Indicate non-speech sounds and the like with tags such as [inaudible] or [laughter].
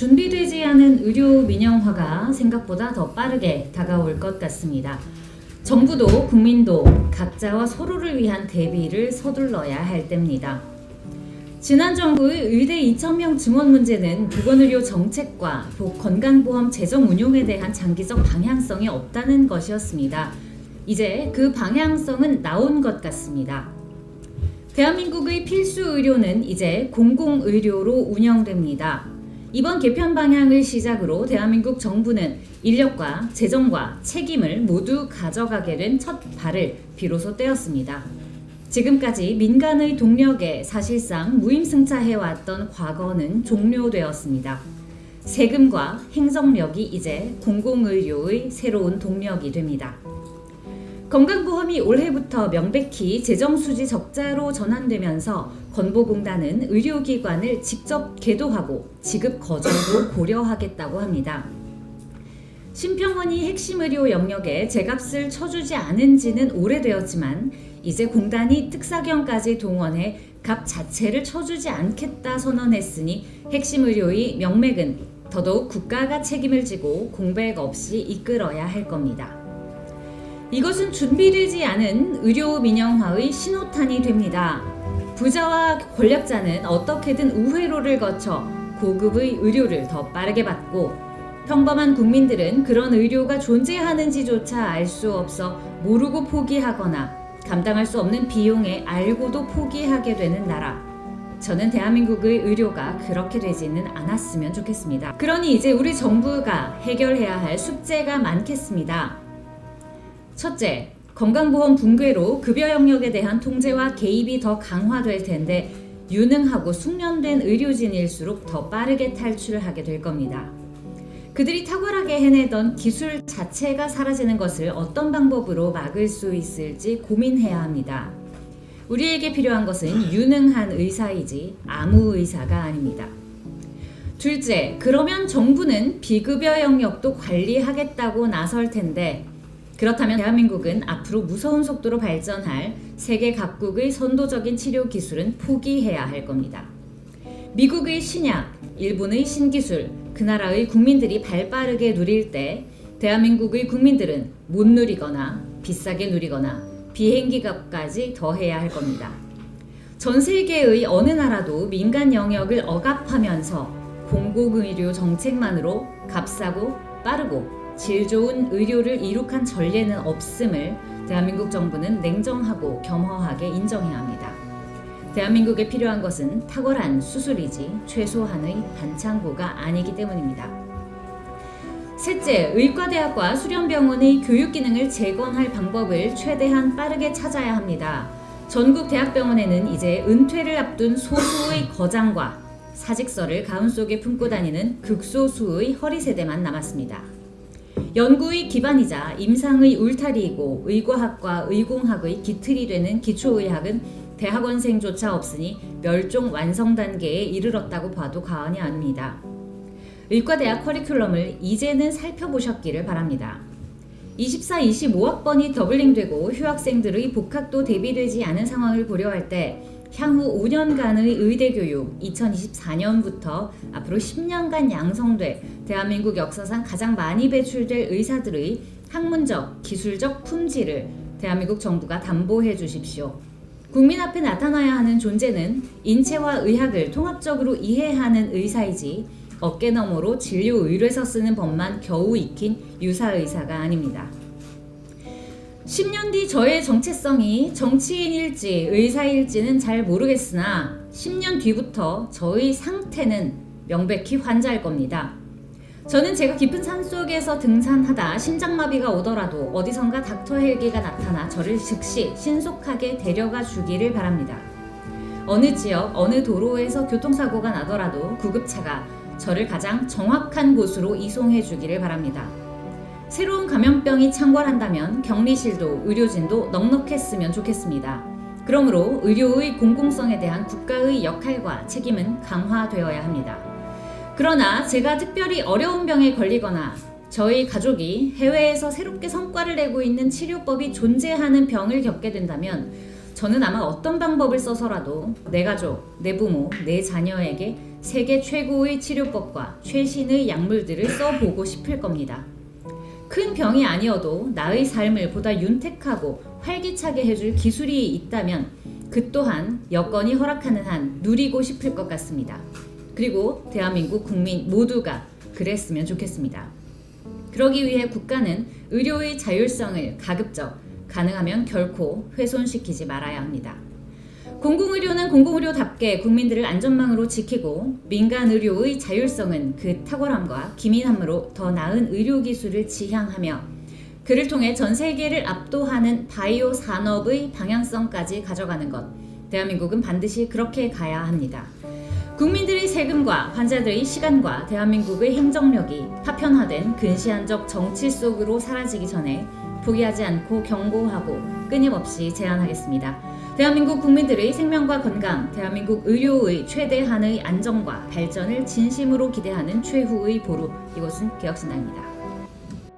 준비되지 않은 의료 민영화가 생각보다 더 빠르게 다가올 것 같습니다. 정부도 국민도 각자와 서로를 위한 대비를 서둘러야 할 때입니다. 지난 정부의 의대 2,000명 증원 문제는 보건의료 정책과 보- 건강보험 재정 운용에 대한 장기적 방향성이 없다는 것이었습니다. 이제 그 방향성은 나온 것 같습니다. 대한민국의 필수 의료는 이제 공공의료로 운영됩니다. 이번 개편 방향을 시작으로 대한민국 정부는 인력과 재정과 책임을 모두 가져가게 된 첫 발을 비로소 떼었습니다. 지금까지 민간의 동력에 사실상 무임승차해왔던 과거는 종료되었습니다. 세금과 행정력이 이제 공공의료의 새로운 동력이 됩니다. 건강보험이 올해부터 명백히 재정수지 적자로 전환되면서 건보공단은 의료기관을 직접 계도하고 지급 거절도 [laughs] 고려하겠다고 합니다. 심평원이 핵심 의료 영역에 제값을 쳐주지 않은 지는 오래되었지만 이제 공단이 특사경까지 동원해 값 자체를 쳐주지 않겠다 선언했으니 핵심 의료의 명맥은 더더욱 국가가 책임을 지고 공백 없이 이끌어야 할 겁니다. 이것은 준비되지 않은 의료 민영화의 신호탄이 됩니다. 부자와 권력자는 어떻게든 우회로를 거쳐 고급의 의료를 더 빠르게 받고 평범한 국민들은 그런 의료가 존재하는지조차 알 수 없어 모르고 포기하거나 감당할 수 없는 비용에 알고도 포기하게 되는 나라. 저는 대한민국의 의료가 그렇게 되지는 않았으면 좋겠습니다. 그러니 이제 우리 정부가 해결해야 할 숙제가 많겠습니다. 첫째, 건강보험 붕괴로 급여 영역에 대한 통제와 개입이 더 강화될 텐데 유능하고 숙련된 의료진일수록 더 빠르게 탈출하게 될 겁니다. 그들이 탁월하게 해내던 기술 자체가 사라지는 것을 어떤 방법으로 막을 수 있을지 고민해야 합니다. 우리에게 필요한 것은 유능한 의사이지 아무 의사가 아닙니다. 둘째, 그러면 정부는 비급여 영역도 관리하겠다고 나설 텐데 그렇다면 대한민국은 앞으로 무서운 속도로 발전할 세계 각국의 선도적인 치료 기술은 포기해야 할 겁니다. 미국의 신약, 일본의 신기술, 그 나라의 국민들이 발 빠르게 누릴 때 대한민국의 국민들은 못 누리거나 비싸게 누리거나 비행기 값까지 더해야 할 겁니다. 전 세계의 어느 나라도 민간 영역을 억압하면서 공공의료 정책만으로 값싸고 빠르고 질 좋은 의료를 이룩한 전례는 없음을 대한민국 정부는 냉정하고 겸허하게 인정해야 합니다. 대한민국에 필요한 것은 탁월한 수술이지 최소한의 반창고가 아니기 때문입니다. 셋째, 의과대학과 수련병원의 교육 기능을 재건할 방법을 최대한 빠르게 찾아야 합니다. 전국 대학병원에는 이제 은퇴를 앞둔 소수의 [coughs] 거장과 사직서를 가운 속에 품고 다니는 극소수의 허리세대만 남았습니다. 연구의 기반이자 임상의 울타리이고 의과학과 의공학의 기틀이 되는 기초의학은 대학원생조차 없으니 멸종 완성 단계에 이르렀다고 봐도 과언이 아닙니다. 의과대학 커리큘럼을 이제는 살펴보셨기를 바랍니다. 24, 25학번이 더블링되고 휴학생들의 복학도 대비되지 않은 상황을 고려할 때 향후 5년간의 의대 교육 2024년부터 앞으로 10년간 양성돼 대한민국 역사상 가장 많이 배출될 의사들의 학문적, 기술적 품질을 대한민국 정부가 담보해 주십시오. 국민 앞에 나타나야 하는 존재는 인체와 의학을 통합적으로 이해하는 의사이지 어깨너머로 진료 의뢰서 쓰는 법만 겨우 익힌 유사 의사가 아닙니다. 10년 뒤 저의 정체성이 정치인일지 의사일지는 잘 모르겠으나 10년 뒤부터 저의 상태는 명백히 환자일 겁니다. 저는 제가 깊은 산 속에서 등산하다 심장마비가 오더라도 어디선가 닥터 헬기가 나타나 저를 즉시 신속하게 데려가 주기를 바랍니다. 어느 지역, 어느 도로에서 교통사고가 나더라도 구급차가 저를 가장 정확한 곳으로 이송해 주기를 바랍니다. 새로운 감염병이 창궐한다면 격리실도 의료진도 넉넉했으면 좋겠습니다. 그러므로 의료의 공공성에 대한 국가의 역할과 책임은 강화되어야 합니다. 그러나 제가 특별히 어려운 병에 걸리거나 저희 가족이 해외에서 새롭게 성과를 내고 있는 치료법이 존재하는 병을 겪게 된다면 저는 아마 어떤 방법을 써서라도 내 가족, 내 부모, 내 자녀에게 세계 최고의 치료법과 최신의 약물들을 써보고 싶을 겁니다. 큰 병이 아니어도 나의 삶을 보다 윤택하고 활기차게 해줄 기술이 있다면 그 또한 여건이 허락하는 한 누리고 싶을 것 같습니다. 그리고 대한민국 국민 모두가 그랬으면 좋겠습니다. 그러기 위해 국가는 의료의 자율성을 가급적 가능하면 결코 훼손시키지 말아야 합니다. 공공의료는 공공의료답게 국민들을 안전망으로 지키고 민간의료의 자율성은 그 탁월함과 기민함으로 더 나은 의료기술을 지향하며 그를 통해 전 세계를 압도하는 바이오 산업의 방향성까지 가져가는 것. 대한민국은 반드시 그렇게 가야 합니다. 국민들의 세금과 환자들의 시간과 대한민국의 행정력이 파편화된 근시안적 정치 속으로 사라지기 전에 포기하지 않고 경고하고 끊임없이 제안하겠습니다. 대한민국 국민들의 생명과 건강, 대한민국 의료의 최대한의 안정과 발전을 진심으로 기대하는 최후의 보루. 이곳은 개혁신당입니다.